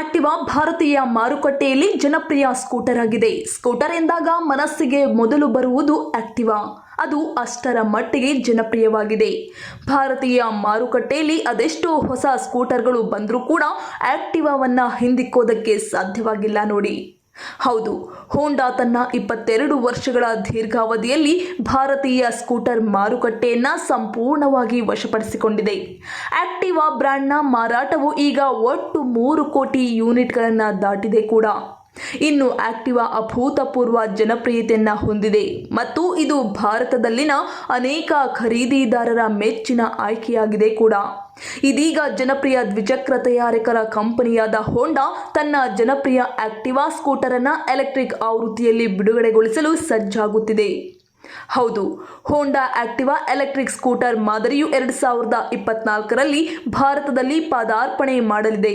Activa ಭಾರತೀಯ ಮಾರುಕಟ್ಟೆಯಲ್ಲಿ ಜನಪ್ರಿಯ ಸ್ಕೂಟರ್ ಆಗಿದೆ ಸ್ಕೂಟರ್ ಎಂದಾಗ ಮನಸ್ಸಿಗೆ ಮೊದಲು ಬರುವುದು ಆಕ್ಟಿವಾ. ಅದು ಅಷ್ಟರ ಮಟ್ಟಿಗೆ ಜನಪ್ರಿಯವಾಗಿದೆ. ಭಾರತೀಯ ಮಾರುಕಟ್ಟೆಯಲ್ಲಿ ಅದೆಷ್ಟೋ ಹೊಸ ಸ್ಕೂಟರ್ಗಳು ಬಂದರೂ ಕೂಡ ಆಕ್ಟಿವಾವನ್ನು ಹಿಂದಿಕ್ಕೋದಕ್ಕೆ ಸಾಧ್ಯವಾಗಿಲ್ಲ ನೋಡಿ. ಹೌದು ಹೋಂಡಾ ತನ್ನ ಇಪ್ಪತ್ತೆರಡು ವರ್ಷಗಳ ದೀರ್ಘಾವಧಿಯಲ್ಲಿ ಭಾರತೀಯ ಸ್ಕೂಟರ್ ಮಾರುಕಟ್ಟೆಯನ್ನು ಸಂಪೂರ್ಣವಾಗಿ ವಶಪಡಿಸಿಕೊಂಡಿದೆ. ಆಕ್ಟಿವಾ ಬ್ರ್ಯಾಂಡ್ನ ಮಾರಾಟವು ಈಗ ಒಟ್ಟು ಮೂರು ಕೋಟಿ ಯೂನಿಟ್ಗಳನ್ನು ದಾಟಿದೆ ಕೂಡ. ಇನ್ನು ಆಕ್ಟಿವಾ ಅಭೂತಪೂರ್ವ ಜನಪ್ರಿಯತೆಯನ್ನ ಹೊಂದಿದೆ. ಮತ್ತು ಇದು ಭಾರತದಲ್ಲಿನ ಅನೇಕ ಖರೀದಿದಾರರ ಮೆಚ್ಚಿನ ಆಯ್ಕೆಯಾಗಿದೆ ಕೂಡ. ಇದೀಗ ಜನಪ್ರಿಯ ದ್ವಿಚಕ್ರ ತಯಾರಕರ ಕಂಪನಿಯಾದ ಹೋಂಡಾ ತನ್ನ ಜನಪ್ರಿಯ ಆಕ್ಟಿವಾ ಸ್ಕೂಟರ್ ಅನ್ನ ಎಲೆಕ್ಟ್ರಿಕ್ ಆವೃತ್ತಿಯಲ್ಲಿ ಬಿಡುಗಡೆಗೊಳಿಸಲು ಸಜ್ಜಾಗುತ್ತಿದೆ. ಹೌದು ಹೋಂಡಾ ಆಕ್ಟಿವಾ ಎಲೆಕ್ಟ್ರಿಕ್ ಸ್ಕೂಟರ್ ಮಾದರಿಯು ಎರಡು ಸಾವಿರದ ಇಪ್ಪತ್ನಾಲ್ಕರಲ್ಲಿ ಭಾರತದಲ್ಲಿ ಪಾದಾರ್ಪಣೆ ಮಾಡಲಿದೆ.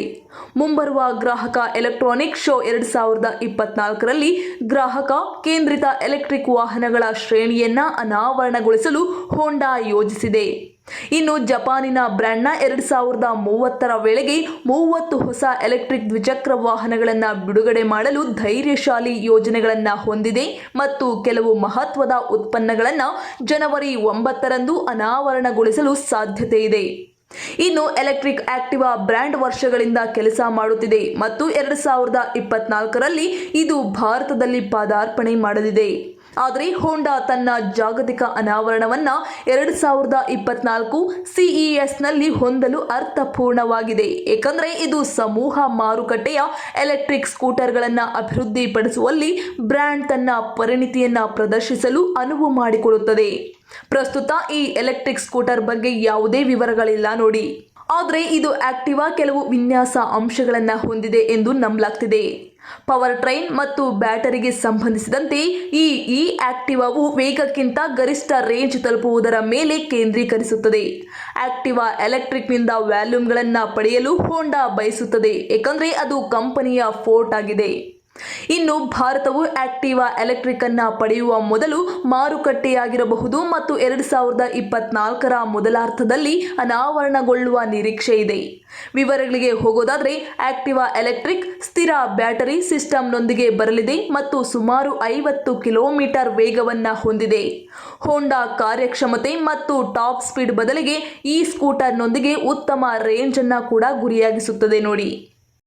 ಮುಂಬರುವ ಗ್ರಾಹಕ ಎಲೆಕ್ಟ್ರಾನಿಕ್ ಶೋ ಎರಡು ಸಾವಿರದ ಇಪ್ಪತ್ನಾಲ್ಕರಲ್ಲಿ ಗ್ರಾಹಕ ಕೇಂದ್ರಿತ ಎಲೆಕ್ಟ್ರಿಕ್ ವಾಹನಗಳ ಶ್ರೇಣಿಯನ್ನ ಅನಾವರಣಗೊಳಿಸಲು ಹೋಂಡಾ ಯೋಜಿಸಿದೆ. ಇನ್ನು ಜಪಾನಿನ ಬ್ರ್ಯಾಂಡ್ನ ಎರಡು ಸಾವಿರದ ಮೂವತ್ತರ ವೇಳೆಗೆ ಮೂವತ್ತು ಹೊಸ ಎಲೆಕ್ಟ್ರಿಕ್ ದ್ವಿಚಕ್ರ ವಾಹನಗಳನ್ನು ಬಿಡುಗಡೆ ಮಾಡಲು ಧೈರ್ಯಶಾಲಿ ಯೋಜನೆಗಳನ್ನು ಹೊಂದಿದೆ ಮತ್ತು ಕೆಲವು ಮಹತ್ವದ ಉತ್ಪನ್ನಗಳನ್ನು ಜನವರಿ ಒಂಬತ್ತರಂದು ಅನಾವರಣಗೊಳಿಸಲು ಸಾಧ್ಯತೆ ಇದೆ. ಇನ್ನು ಎಲೆಕ್ಟ್ರಿಕ್ ಆಕ್ಟಿವಾ ಬ್ರ್ಯಾಂಡ್ ವರ್ಷಗಳಿಂದ ಕೆಲಸ ಮಾಡುತ್ತಿದೆ ಮತ್ತು ಎರಡು ಸಾವಿರದ ಇಪ್ಪತ್ನಾಲ್ಕರಲ್ಲಿ ಇದು ಭಾರತದಲ್ಲಿ ಪಾದಾರ್ಪಣೆ ಮಾಡಲಿದೆ. ಆದರೆ ಹೋಂಡಾ ತನ್ನ ಜಾಗತಿಕ ಅನಾವರಣವನ್ನ ಎರಡು ಸಾವಿರದ ಇಪ್ಪತ್ನಾಲ್ಕು ಸಿಇಎಸ್ನಲ್ಲಿ ಹೊಂದಲು ಅರ್ಥಪೂರ್ಣವಾಗಿದೆ. ಏಕೆಂದರೆ ಇದು ಸಮೂಹ ಮಾರುಕಟ್ಟೆಯ ಎಲೆಕ್ಟ್ರಿಕ್ ಸ್ಕೂಟರ್ಗಳನ್ನು ಅಭಿವೃದ್ಧಿಪಡಿಸುವಲ್ಲಿ ಬ್ರ್ಯಾಂಡ್ ತನ್ನ ಪರಿಣಿತಿಯನ್ನು ಪ್ರದರ್ಶಿಸಲು ಅನುವು ಮಾಡಿಕೊಡುತ್ತದೆ. ಪ್ರಸ್ತುತ ಈ ಎಲೆಕ್ಟ್ರಿಕ್ ಸ್ಕೂಟರ್ ಬಗ್ಗೆ ಯಾವುದೇ ವಿವರಗಳಿಲ್ಲ ನೋಡಿ. ಆದರೆ ಇದು ಆಕ್ಟಿವಾ ಕೆಲವು ವಿನ್ಯಾಸ ಅಂಶಗಳನ್ನು ಹೊಂದಿದೆ ಎಂದು ನಂಬಲಾಗ್ತಿದೆ. ಪವರ್ ಟ್ರೈನ್ ಮತ್ತು ಬ್ಯಾಟರಿಗೆ ಸಂಬಂಧಿಸಿದಂತೆ ಈ ಇ ಆಕ್ಟಿವಾವು ವೇಗಕ್ಕಿಂತ ಗರಿಷ್ಠ ರೇಂಜ್ ತಲುಪುವುದರ ಮೇಲೆ ಕೇಂದ್ರೀಕರಿಸುತ್ತದೆ. ಆಕ್ಟಿವಾ ಎಲೆಕ್ಟ್ರಿಕ್ನಿಂದ ವ್ಯಾಲ್ಯೂಮ್ಗಳನ್ನು ಪಡೆಯಲು ಹೋಂಡಾ ಬಯಸುತ್ತದೆ. ಏಕೆಂದರೆ ಅದು ಕಂಪನಿಯ ಫೋರ್ಟ್ ಆಗಿದೆ. ಇನ್ನು ಭಾರತವು ಆಕ್ಟಿವಾ ಎಲೆಕ್ಟ್ರಿಕ್ ಅನ್ನ ಪಡೆಯುವ ಮೊದಲು ಮಾರುಕಟ್ಟೆಯಾಗಿರಬಹುದು ಮತ್ತು ಎರಡು ಸಾವಿರದ ಇಪ್ಪತ್ನಾಲ್ಕರ ಮೊದಲಾರ್ಥದಲ್ಲಿ ಅನಾವರಣಗೊಳ್ಳುವ ನಿರೀಕ್ಷೆ ಇದೆ. ವಿವರಗಳಿಗೆ ಹೋಗೋದಾದರೆ, ಆಕ್ಟಿವಾ ಎಲೆಕ್ಟ್ರಿಕ್ ಸ್ಥಿರ ಬ್ಯಾಟರಿ ಸಿಸ್ಟಮ್ನೊಂದಿಗೆ ಬರಲಿದೆ ಮತ್ತು ಸುಮಾರು ಐವತ್ತು ಕಿಲೋಮೀಟರ್ ವೇಗವನ್ನು ಹೊಂದಿದೆ. ಹೋಂಡಾ ಕಾರ್ಯಕ್ಷಮತೆ ಮತ್ತು ಟಾಪ್ ಸ್ಪೀಡ್ ಬದಲಿಗೆ ಈ ಸ್ಕೂಟರ್ನೊಂದಿಗೆ ಉತ್ತಮ ರೇಂಜನ್ನು ಕೂಡ ಗುರಿಯಾಗಿಸುತ್ತದೆ ನೋಡಿ.